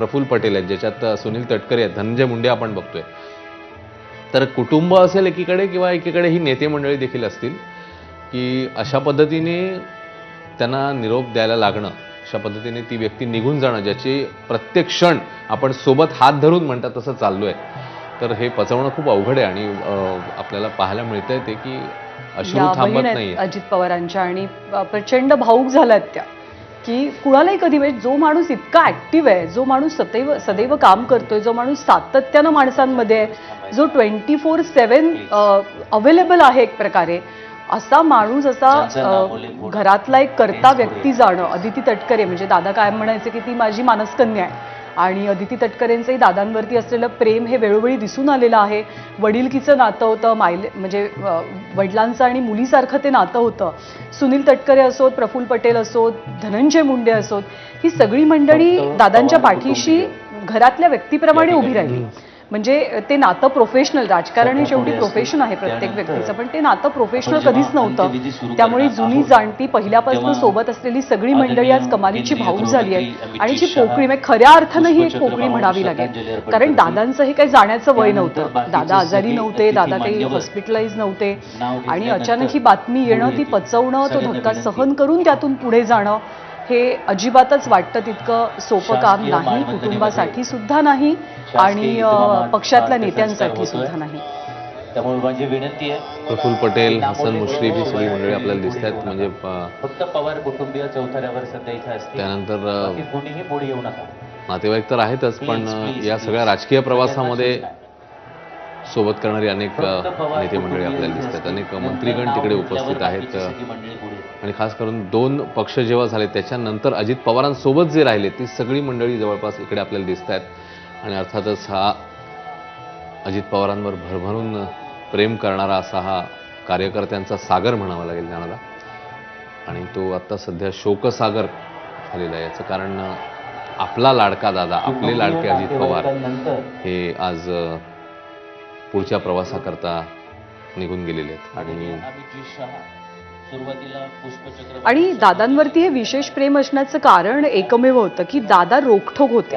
प्रफुल्ल पटेल आहेत ज्याच्यात सुनील तटकरे आहेत धनंजय मुंडे आपण बघतोय. तर कुटुंब असेल एकीकडे किंवा एकीकडे ही नेते मंडळी देखील असतील की अशा पद्धतीने त्यांना निरोप द्यायला लागणं अशा पद्धतीने ती व्यक्ती निघून जाणं ज्याची प्रत्येक क्षण आपण सोबत हात धरून म्हणतात तसं चाललो आहे तर हे पचवणं खूप अवघड आहे आणि आपल्याला पाहायला मिळतंय ते की अश्रू थांबत आहेत अजित पवारांच्या आणि प्रचंड भाऊक झाल्यात त्या. की कुणालाही कधी म्हणजे जो माणूस इतका ऍक्टिव्ह आहे जो माणूस सदैव सदैव काम करतोय जो माणूस सातत्यानं माणसांमध्ये आहे जो ट्वेंटी फोर सेवन अवेलेबल आहे एक प्रकारे असा माणूस असा घरातला एक करता व्यक्ती जाणं अदिती तटकरे म्हणजे दादा काय म्हणायचे की ती माझी मानसकन्या आहे. आणि अदिती तटकरेंचंही दादांवरती असलेलं प्रेम हे वेळोवेळी दिसून आलेलं आहे. वडिलकीचं नातं होतं मायले म्हणजे वडिलांचं आणि मुलीसारखं ते नातं होतं. सुनील तटकरे असोत प्रफुल्ल पटेल असोत धनंजय मुंडे असोत ही सगळी मंडळी दादांच्या पाठीशी घरातल्या व्यक्तीप्रमाणे उभी राहिली. म्हणजे ते नातं प्रोफेशनल राजकारण हे शेवटी प्रोफेशन आहे प्रत्येक व्यक्तीचं. पण ते नातं प्रोफेशनल कधीच नव्हतं. त्यामुळे जुनी जाणती पहिल्यापासून सोबत असलेली सगळी मंडळी आज कमालीची भाऊक झाली आहे आणि जी पोकळी म्हणजे खऱ्या अर्थानं ही एक पोकळी म्हणावी लागेल. कारण दादांचं हे काही जाण्याचं वय नव्हतं. दादा आजारी नव्हते दादा काही हॉस्पिटलाइज नव्हते. आणि अचानक ही बातमी येणं ती पचवणं तो धक्का सहन करून त्यातून पुढे जाणं हे अजिबातच वाटतं तितकं सोपं काम नाही कुटुंबासाठी सुद्धा नाही आणि पक्षातल्या नेत्यांसाठी सुद्धा नाही. त्यामुळे माझी विनंती आहे. प्रफुल्ल पटेल हसन मुश्रीफ ही सगळी मंडळी आपल्याला दिसत आहेत म्हणजे फक्त पवार कुटुंबीय चौथऱ्यावर सध्या इथे असते त्यानंतर कोणीही पुढे येऊ नका. नातेवाईक तर आहेतच पण या सगळ्या राजकीय प्रवासामध्ये सोबत करणारी अनेक नेते मंडळी आपल्याला दिसतात अनेक मंत्रीगण तिकडे उपस्थित आहेत. आणि खास करून दोन पक्ष जेव्हा झाले त्याच्यानंतर अजित पवारांसोबत जे राहिले ती सगळी मंडळी जवळपास इकडे आपल्याला दिसत आहेत आणि अर्थातच हा अजित पवारांवर भरभरून प्रेम करणारा असा हा कार्यकर्त्यांचा सागर म्हणावा लागेल जाणारा आणि तो आत्ता सध्या शोकसागर झालेला आहे. याचं कारण आपला लाडका दादा आपले लाडके अजित पवार हे आज पुढच्या प्रवासाकरता निघून गेलेले आहेत. आणि आणि दादांवरती हे विशेष प्रेम असण्याचं कारण एकमेव होतं की दादा रोखठोक होते.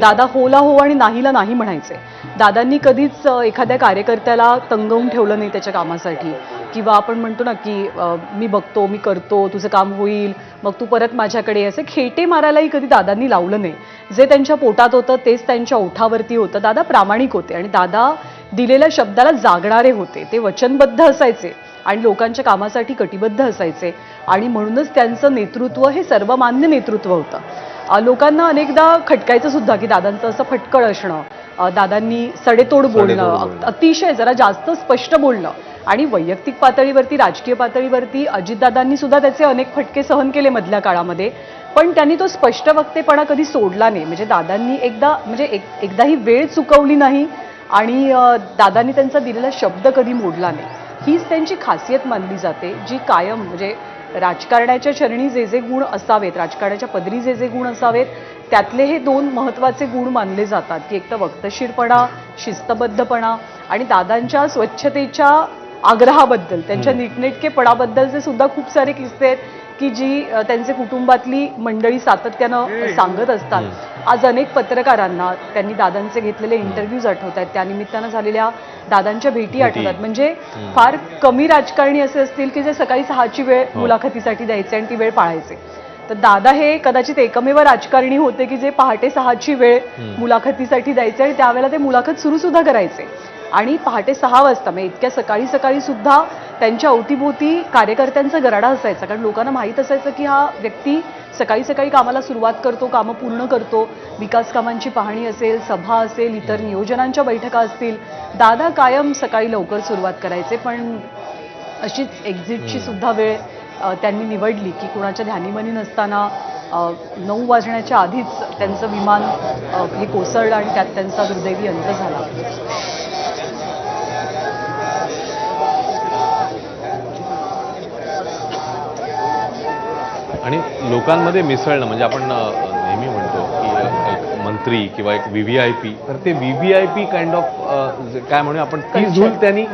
दादा होला हो आणि नाहीला नाही म्हणायचे. दादांनी कधीच एखाद्या कार्यकर्त्याला तंगवून ठेवलं नाही त्याच्या कामासाठी. किंवा आपण म्हणतो ना की मी बघतो मी करतो तुझं काम होईल मग तू परत माझ्याकडे. असे खेटे मारायलाही कधी दादांनी लावलं नाही. जे त्यांच्या पोटात होतं तेच त्यांच्या ओठावरती होतं. दादा प्रामाणिक होते आणि दादा दिलेल्या शब्दाला जागणारे होते. ते वचनबद्ध असायचे. आणि लोकांच्या कामासाठी कटिबद्ध असायचे. आणि म्हणूनच त्यांचं नेतृत्व हे सर्वमान्य नेतृत्व होतं. लोकांना अनेकदा खटकायचं सुद्धा की दादांचं असं फटकळ असणं दादांनी सडेतोड बोलणं अतिशय जरा जास्त स्पष्ट बोलणं आणि वैयक्तिक पातळीवरती राजकीय पातळीवरती अजितदादांनी सुद्धा त्याचे अनेक फटके सहन केले मधल्या काळामध्ये. पण त्यांनी तो स्पष्ट वक्तेपणा कधी सोडला नाही. म्हणजे दादांनी एकदा म्हणजे एक एकदाही वेळ चुकवली नाही आणि दादांनी त्यांचा दिलेला शब्द कधी मोडला नाही. हीच त्यांची खासियत मानली जाते जी कायम म्हणजे राजकारणाच्या चरणी जे जे गुण असावेत राजकारणाच्या पदरी जे जे गुण असावेत त्यातले हे दोन महत्त्वाचे गुण मानले जातात की एक तर वक्तशीरपणा शिस्तबद्धपणा आणि दादांच्या स्वच्छतेच्या आग्रहाबद्दल त्यांच्या नीटनेटकेपणाबद्दलचे सुद्धा खूप सारे किस्से आहेत की जी त्यांचे कुटुंबातली मंडळी सातत्यानं सांगत असतात. आज अनेक पत्रकारांना त्यांनी दादांचे घेतलेले इंटरव्ह्यूज आठवत आहेत. त्यानिमित्तानं झालेल्या दादांच्या भेटी आठवतात. म्हणजे फार कमी राजकारणी असे असतील की जे सकाळी सहाची वेळ मुलाखतीसाठी द्यायचे आणि ती वेळ पाळायचे. तर दादा हे कदाचित एकमेव राजकारणी होते की जे पहाटे सहाची वेळ मुलाखतीसाठी द्यायचे आणि त्यावेळेला ते मुलाखत सुरू सुद्धा करायचे. आणि पहाटे सहा वाजता म्हणजे इतक्या सकाळी सकाळी सुद्धा त्यांच्या अवतीभोवती कार्यकर्त्यांचा गराडा असायचा. कारण लोकांना माहीत असायचं की हा व्यक्ती सकाळी सकाळी कामाला सुरुवात करतो कामं पूर्ण करतो. विकास कामांची पाहणी असेल सभा असेल इतर नियोजनांच्या बैठका असतील. दादा कायम सकाळी लवकर सुरुवात करायचे पण अशीच एक्झिटची सुद्धा वेळ त्यांनी निवडली की कुणाच्या ध्यानीमनी नसताना नऊ वाजण्याच्या आधीच त्यांचं विमान हे कोसळलं आणि त्यात त्यांचा दुर्दैवी अंत झाला. आणि लोकांमध्ये मिसळणं म्हणजे आपण नेहमी म्हणतो की मंत्री किंवा एक व्ही व्ही आय पी तर ते V V I P kind of काय म्हणू आपण ती झूल त्यांनी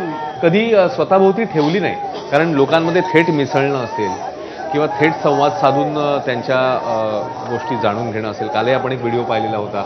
कधी स्वतःभोवती ठेवली नाही. कारण लोकांमध्ये थेट मिसळणं असेल किंवा थेट संवाद साधून त्यांच्या गोष्टी जाणून घेणं असेल. कालही आपण एक व्हिडिओ पाहिलेला होता.